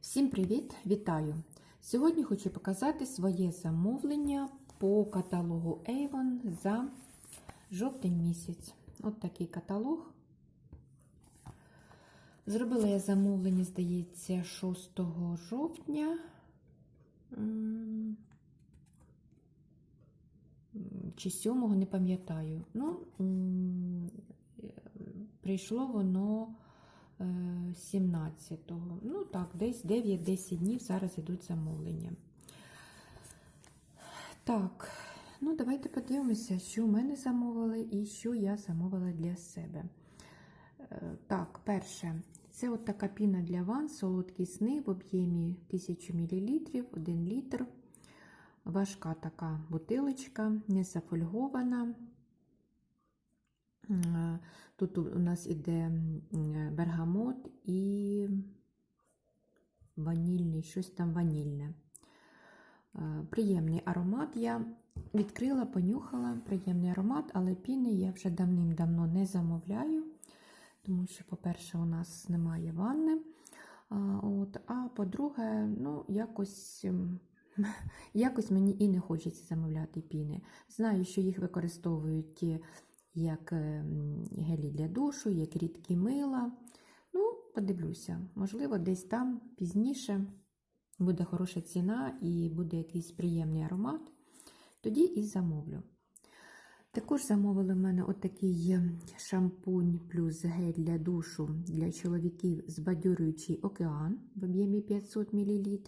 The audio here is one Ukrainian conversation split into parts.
Всім привіт! Вітаю! Сьогодні хочу показати своє замовлення по каталогу Avon за жовтень місяць. От такий каталог. Зробила я замовлення, здається, 6 жовтня. Чи 7 не пам'ятаю. Ну, прийшло воно. 17-го. Ну так, десь 9-10 днів зараз йдуть замовлення. Так, ну давайте подивимося, що в мене замовили і що я замовила для себе. Е, Так, перше, це от така піна для ван, солодкі сни в об'ємі 1000 мл, 1 літр. Важка така бутилочка, не зафольгована. Е, Тут у нас іде бергамот і ванільний, щось там ванільне. Е, Приємний аромат. Я відкрила, понюхала приємний аромат, але піни я вже давним-давно не замовляю, тому що, по-перше, у нас немає ванни. От, А по-друге, ну, якось. Якось мені і не хочеться замовляти піни. Знаю, що їх використовують як гелі для душу, як рідкі мила. Ну, подивлюся, можливо, десь там пізніше буде хороша ціна і буде якийсь приємний аромат. Тоді і замовлю. Також замовили в мене отакий шампунь плюс гель для душу для чоловіків збадьорюючий океан в об'ємі 500 мл.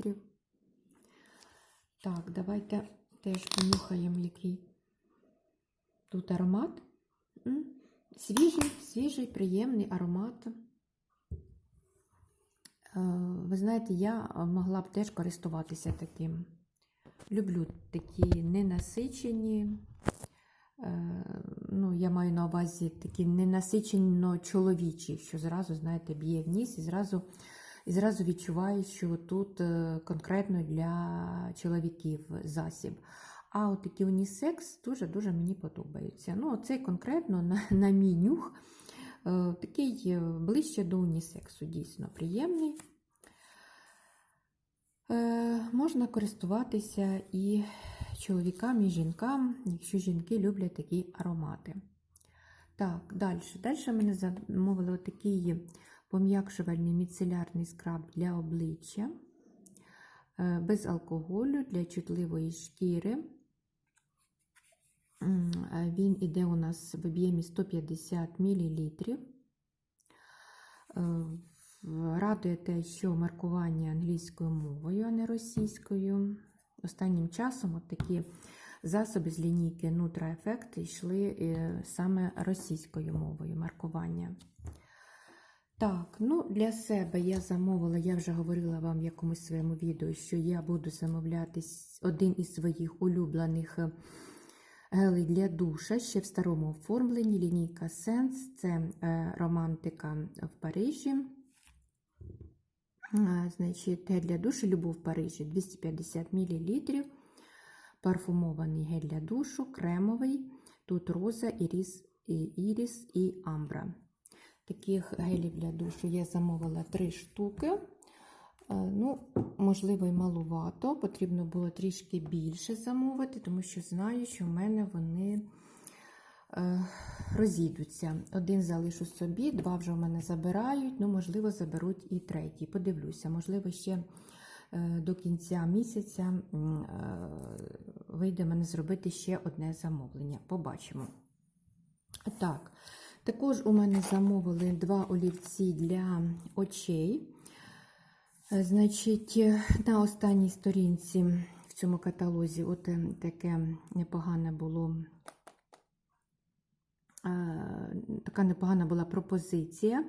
Так, давайте теж понюхаємо, який тут аромат. Свіжий, свіжий, приємний аромат. Е, Ви знаєте, я могла б теж користуватися таким. Люблю такі ненасичені, е, ну, я маю на увазі такі ненасичено чоловічі, що зразу, знаєте, б'є в ніс і зразу, і зразу відчуваю, що тут е, конкретно для чоловіків засіб. А от такі унісекс дуже-дуже мені подобаються. Ну, цей конкретно на, на мій нюх е, такий ближче до унісексу, дійсно приємний. Е, Можна користуватися і чоловікам, і жінкам, якщо жінки люблять такі аромати. Так, далі. Далі мене замовили отакий пом'якшувальний міцелярний скраб для обличчя. е, Без алкоголю для чутливої шкіри. Він іде у нас в об'ємі 150 мл. Радує те, що маркування англійською мовою, а не російською. Останнім часом от такі засоби з лінійки Nutra Effect йшли е, саме російською мовою маркування. Так, ну для себе я замовила, я вже говорила вам в якомусь своєму відео, що я буду замовляти один із своїх улюблених гелей для душа ще в старому оформленні. Лінійка Sense, це е, романтика в Парижі. Значить, гель для душу Любов в Парижі 250 мл. Парфумований гель для душу, кремовий. Тут роза, іріс, іріс і амбра. Таких гелів для душу я замовила 3 штуки. Ну, Можливо, і малувато. Потрібно було трішки більше замовити, тому що знаю, що в мене вони е, розійдуться. Один залишу собі, два вже в мене забирають, ну, можливо, заберуть і третій. Подивлюся, можливо, ще е, до кінця місяця е, вийде мене зробити ще одне замовлення. Побачимо. Так, також у мене замовили два олівці для очей. Значить, на останній сторінці в цьому каталозі от таке непогане було, така непогана була пропозиція.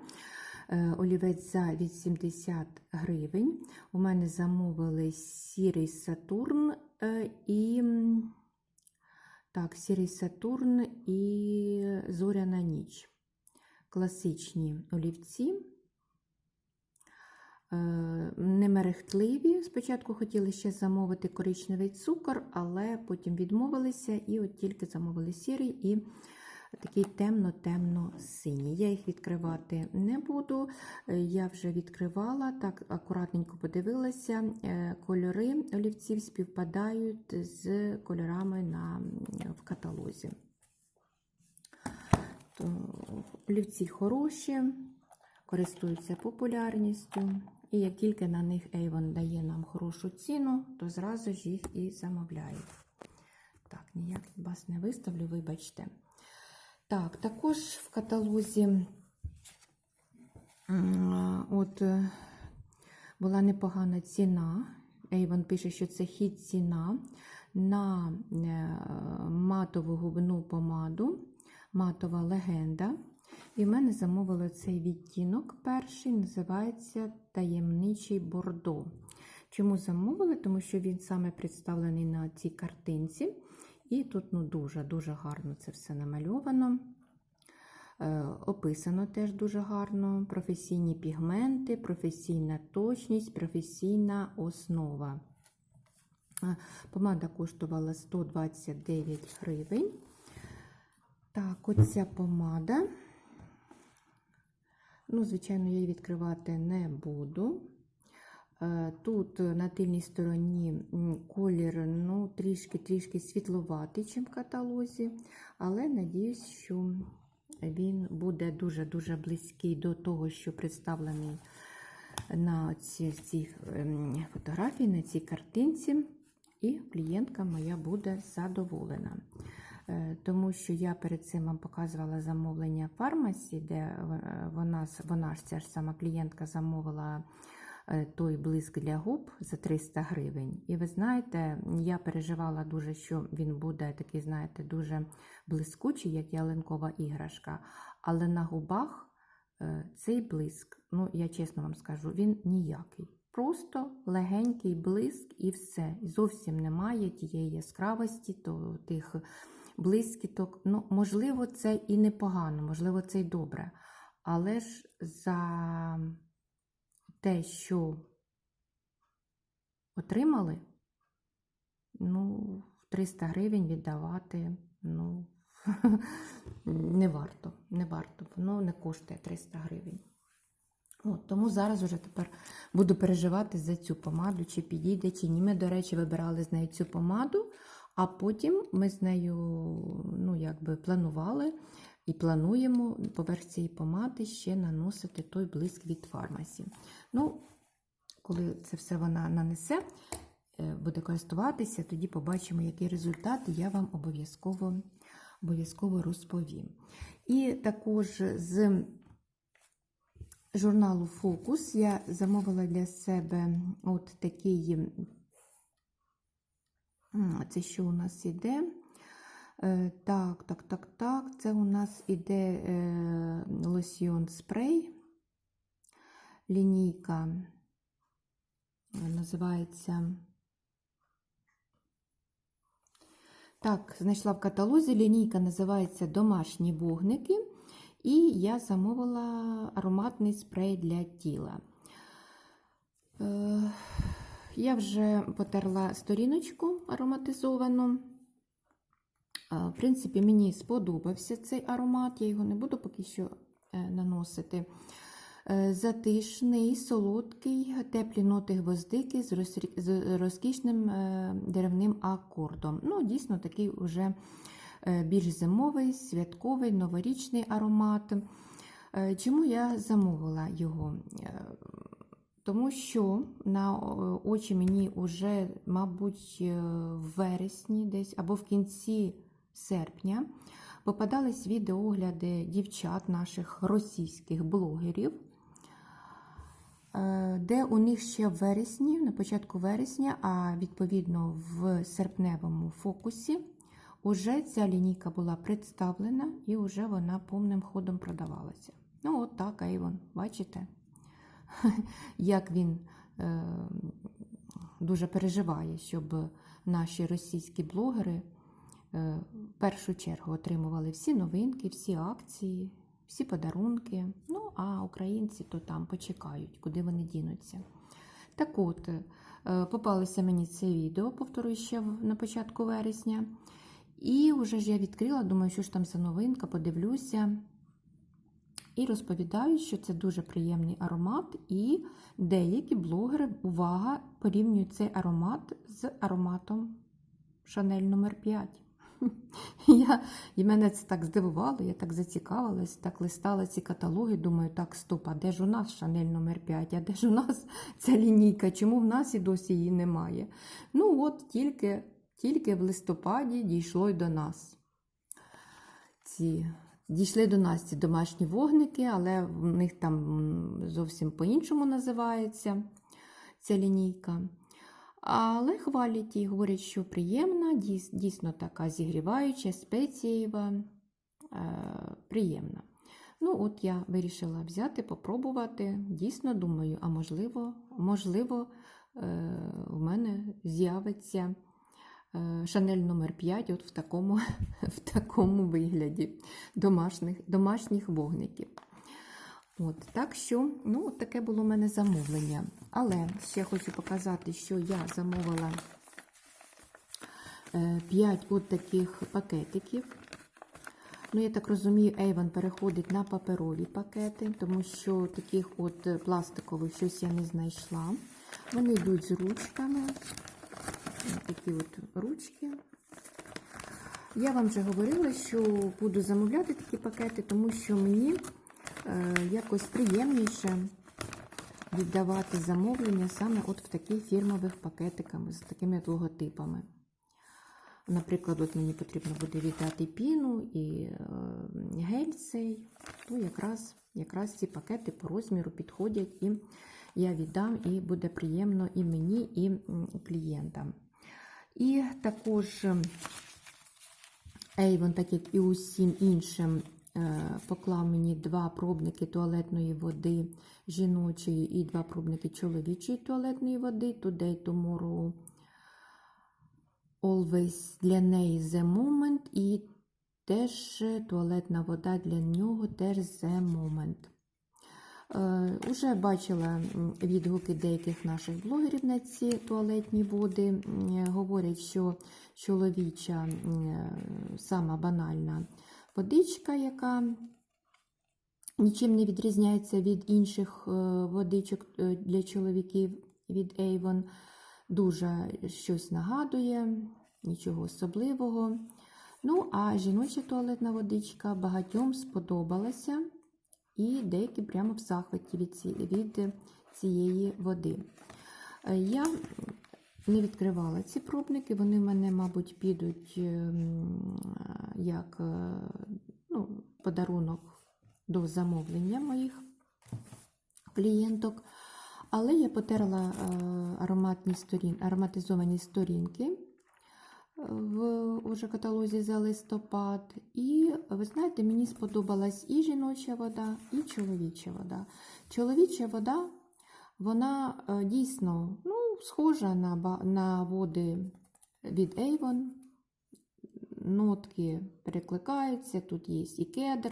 Олівець за 80 гривень. У мене замовили сірий Сатурн і так, сірий Сатурн і Зоряна ніч. Класичні олівці. Немерехтливі. Спочатку хотіли ще замовити коричневий цукор, але потім відмовилися і от тільки замовили сірий і такий темно-темно-синій. Я їх відкривати не буду. Е, Я вже відкривала, так акуратненько подивилася. Е, Кольори олівців співпадають з кольорами на, в каталозі. Олівці хороші, користуються популярністю. І як тільки на них Avon дає нам хорошу ціну, то зразу ж їх і замовляють. Так, ніяк вас не виставлю, вибачте. Так, також в каталозі от е, була непогана ціна. Avon пише, що це хід ціна на е, матову губну помаду, матова легенда. І в мене замовили цей відтінок перший, називається Таємничий Бордо. Чому замовили? Тому що він саме представлений на цій картинці. І тут ну, дуже-дуже гарно це все намальовано. Е, описано теж дуже гарно. Професійні пігменти, професійна точність, професійна основа. Е, Помада коштувала 129 гривень. Так, оця помада. Ну, звичайно, я її відкривати не буду. Е, Тут на тильній стороні колір ну, трішки-трішки світловатий, ніж в каталозі, але надіюсь, що він буде дуже-дуже близький до того, що представлений на цій, цій ем, фотографії, на цій картинці, і клієнтка моя буде задоволена. Е, Тому що я перед цим вам показувала замовлення фармасі, де е, вона, вона ж ця ж сама клієнтка замовила е, той блиск для губ за 300 гривень. І ви знаєте, я переживала дуже, що він буде такий, знаєте, дуже блискучий, як ялинкова іграшка. Але на губах цей блиск, ну я чесно вам скажу, він ніякий. Просто легенький блиск і все. Зовсім немає тієї яскравості, то, тих блискіток. Ну, можливо, це і непогано, можливо, це й добре. Але ж за те, що отримали, ну, 300 гривень віддавати, ну, не варто, не варто, воно не коштує 300 гривень. От, тому зараз уже тепер буду переживати за цю помаду, чи підійде, чи ні. Ми, до речі, вибирали з нею цю помаду, а потім ми з нею ну, якби планували і плануємо поверх цієї помади ще наносити той блиск від фармасі. Ну, коли це все вона нанесе, е, буде користуватися, тоді побачимо, який результат, я вам обов'язково обов'язково розповім. І також з журналу Фокус я замовила для себе от такий, це що у нас іде? Е, Так, так, так, так. Це у нас іде е, лосьйон спрей. Лінійка е, називається. Так, знайшла в каталозі. Лінійка називається Домашні вогники. І я замовила ароматний спрей для тіла. Я вже потерла сторіночку ароматизовану. Е, В принципі, мені сподобався цей аромат, я його не буду поки що е, наносити. Е, Затишний, солодкий, теплі ноти гвоздики з розкішним деревним акордом. Ну, дійсно, такий уже е, більш зимовий, святковий, новорічний аромат. Чому я замовила його? Е, Тому що на очі мені вже, мабуть, е, в вересні десь або в кінці серпня попадались відеогляди дівчат наших російських блогерів, е, де у них ще в вересні, на початку вересня, а відповідно в серпневому фокусі, уже ця лінійка була представлена і вже вона повним ходом продавалася. Ну, от так, Avon, бачите, як він е, дуже переживає, щоб наші російські блогери е, в першу чергу отримували всі новинки, всі акції, всі подарунки. Ну, а українці то там почекають, куди вони дінуться. Так от, е, попалося мені це відео, повторюю ще на початку вересня. І вже ж я відкрила, думаю, що ж там за новинка, подивлюся. І розповідаю, що це дуже приємний аромат, і деякі блогери, увага, порівнюють цей аромат з ароматом Шанель номер 5 я, І мене це так здивувало, я так зацікавилась, так листала ці каталоги, думаю, так, стоп, а де ж у нас Шанель номер 5 а де ж у нас ця лінійка? Чому в нас і досі її немає? Ну, от тільки, тільки в листопаді дійшло й до нас. Ці Дійшли до нас ці домашні вогники, але в них там зовсім по-іншому називається ця лінійка. Але хвалять і говорять, що приємна, дійсно така зігріваюча, спецієва, е, приємна. Ну, от я вирішила взяти, попробувати. Дійсно думаю, а можливо, можливо, е, в мене з'явиться Шанель номер 5 от в такому, в такому вигляді домашніх, домашніх вогників. От, так що, ну, от таке було в мене замовлення. Але ще хочу показати, що я замовила 5 от таких пакетиків. Ну, я так розумію, Avon переходить на паперові пакети, тому що таких от пластикових щось я не знайшла. Вони йдуть з ручками. Такі от ручки. Я вам вже говорила, що буду замовляти такі пакети, тому що мені е, якось приємніше віддавати замовлення саме от в таких фірмових пакетиках з такими логотипами. Наприклад, от мені потрібно буде віддати піну і е, гель цей, то якраз, якраз ці пакети по розміру підходять, і я віддам, і буде приємно і мені, і клієнтам. І також ем, Avon, так як і усім іншим, е, поклав мені два пробники туалетної води жіночої і два пробники чоловічої туалетної води Today, Tomorrow, Always для неї The Moment і теж туалетна вода для нього теж The Moment. Е, Уже бачила відгуки деяких наших блогерів на ці туалетні води. Говорять, що чоловіча е, сама банальна водичка, яка нічим не відрізняється від інших е, водичок для чоловіків від Avon. Дуже щось нагадує, нічого особливого. Ну, а жіноча туалетна водичка багатьом сподобалася, і деякі прямо в захваті від, від цієї води. Е, Я не відкривала ці пробники, вони в мене, мабуть, підуть ем, як е, ну, подарунок до замовлення моїх клієнток. Але я потерла е, ароматні сторін, ароматизовані сторінки в уже каталозі за листопад. І ви знаєте, мені сподобалась і жіноча вода, і чоловіча вода. Чоловіча вода, вона е, дійсно ну, схожа на, на води від Avon. Нотки перекликаються. Тут є і кедр,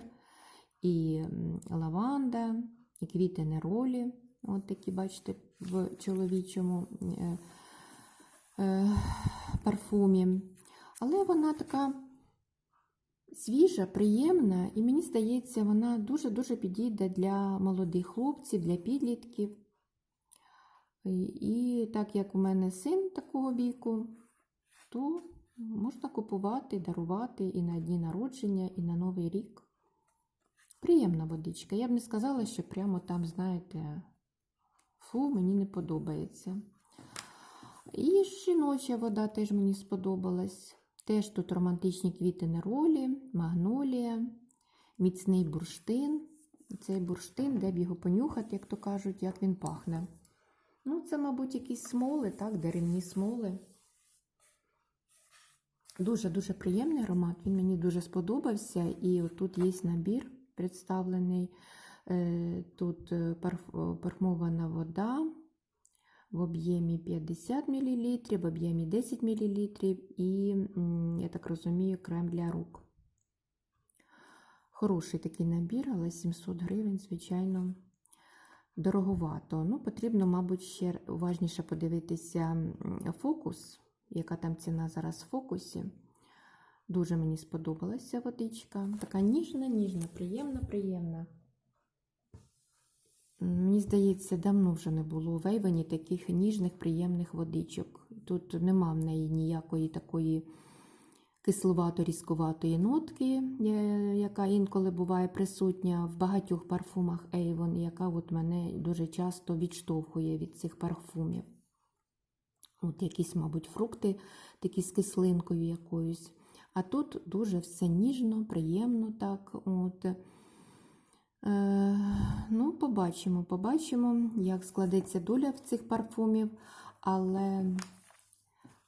і лаванда, і квіти неролі. От такі, бачите, в чоловічому е, парфумі. Але вона така свіжа, приємна, і мені здається, вона дуже-дуже підійде для молодих хлопців, для підлітків. І, і так як у мене син такого віку, то можна купувати, дарувати і на дні народження, і на Новий рік. Приємна водичка. Я б не сказала, що прямо там, знаєте, фу, мені не подобається. І жіноча вода теж мені сподобалась. Теж тут романтичні квіти неролі, магнолія, міцний бурштин. Цей бурштин, де б його понюхати, як то кажуть, як він пахне. Ну, це, мабуть, якісь смоли, так, деревні смоли. Дуже-дуже приємний аромат, він мені дуже сподобався. І тут є набір представлений. Е, Тут е, парфумована вода в об'ємі 50 мл, в об'ємі 10 мл і, я так розумію, крем для рук. Хороший такий набір, але 700 гривень, звичайно, дороговато. Ну, потрібно, мабуть, ще уважніше подивитися фокус, яка там ціна зараз в фокусі. Дуже мені сподобалася водичка. Така ніжна, ніжна, приємна, приємна. Мені здається, давно вже не було у Вейвені таких ніжних, приємних водичок. Тут нема в неї ніякої такої кисловато-різкуватої нотки, яка інколи буває присутня в багатьох парфумах Avon, яка от мене дуже часто відштовхує від цих парфумів. От якісь, мабуть, фрукти такі з кислинкою якоюсь. А тут дуже все ніжно, приємно так. От. Е, ну, побачимо, побачимо, як складеться доля в цих парфумів, але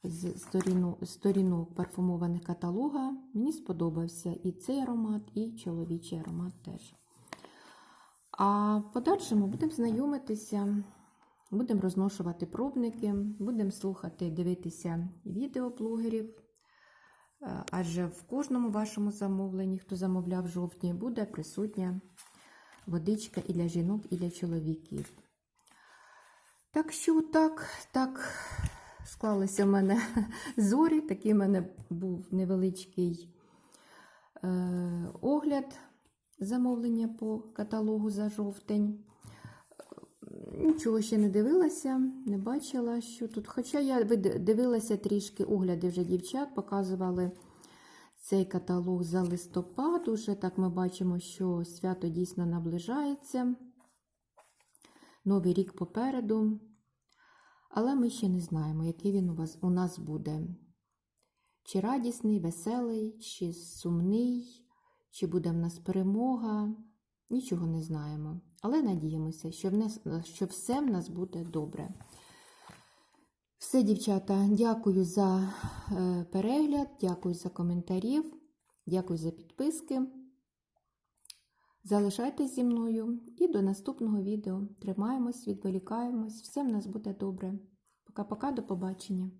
з сторінок парфумованих каталога мені сподобався і цей аромат, і чоловічий аромат теж. А в подальшому будемо знайомитися, будемо розношувати пробники, будемо слухати, дивитися відео блогерів. Е, Адже в кожному вашому замовленні, хто замовляв в жовтні, буде присутня водичка і для жінок, і для чоловіків. Так що так, так склалися в мене зорі. Такий в мене був невеличкий е, огляд замовлення по каталогу за жовтень. Нічого ще не дивилася, не бачила, що тут. Хоча я дивилася трішки огляди вже дівчат, показували цей каталог за листопад. Уже так ми бачимо, що свято дійсно наближається. Новий рік попереду. Але ми ще не знаємо, який він у, вас, у нас буде. Чи радісний, веселий, чи сумний, чи буде в нас перемога. Нічого не знаємо. Але надіємося, що, в нас, що все в нас буде добре. Все, дівчата, дякую за е, перегляд, дякую за коментарів, дякую за підписки. Залишайтесь зі мною і до наступного відео. Тримаємось, відволікаємось, все в нас буде добре. Пока-пока, до побачення.